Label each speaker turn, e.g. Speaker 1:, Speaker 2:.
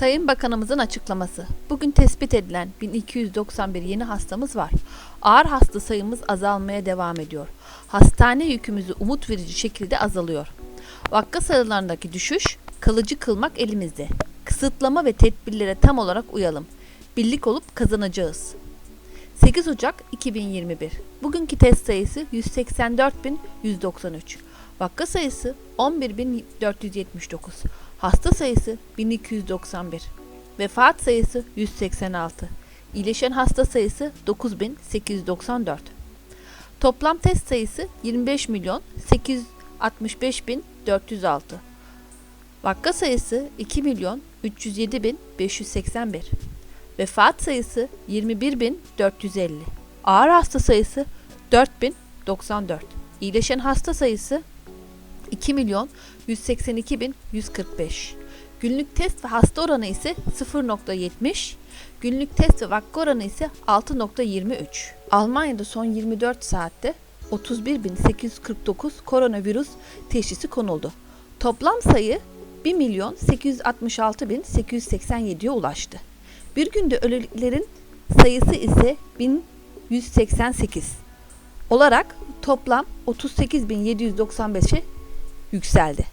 Speaker 1: Sayın Bakanımızın açıklaması. Bugün tespit edilen 1291 yeni hastamız var. Ağır hasta sayımız azalmaya devam ediyor. Hastane yükümüzü umut verici şekilde azalıyor. Vaka sayılarındaki düşüş kalıcı kılmak elimizde. Kısıtlama ve tedbirlere tam olarak uyalım. Birlik olup kazanacağız. 8 Ocak 2021. Bugünkü test sayısı 184.193. Vaka sayısı 11.479. Hasta sayısı 1291. Vefat sayısı 186. İyileşen hasta sayısı 9894. Toplam test sayısı 25 milyon 865 bin 406. Vaka sayısı 2 milyon 307 bin 581. Vefat sayısı 21.450. Ağır hasta sayısı 4.094. İyileşen hasta sayısı 2 milyon 182 bin 145. Günlük test ve hasta oranı ise 0.70. Günlük test ve vaka oranı ise 6.23. Almanya'da son 24 saatte 31.849 koronavirüs teşhisi konuldu. Toplam sayı 1 milyon 866.887'ye ulaştı. Bir günde ölülerin sayısı ise 1188 olarak toplam 38.795'e yükseldi.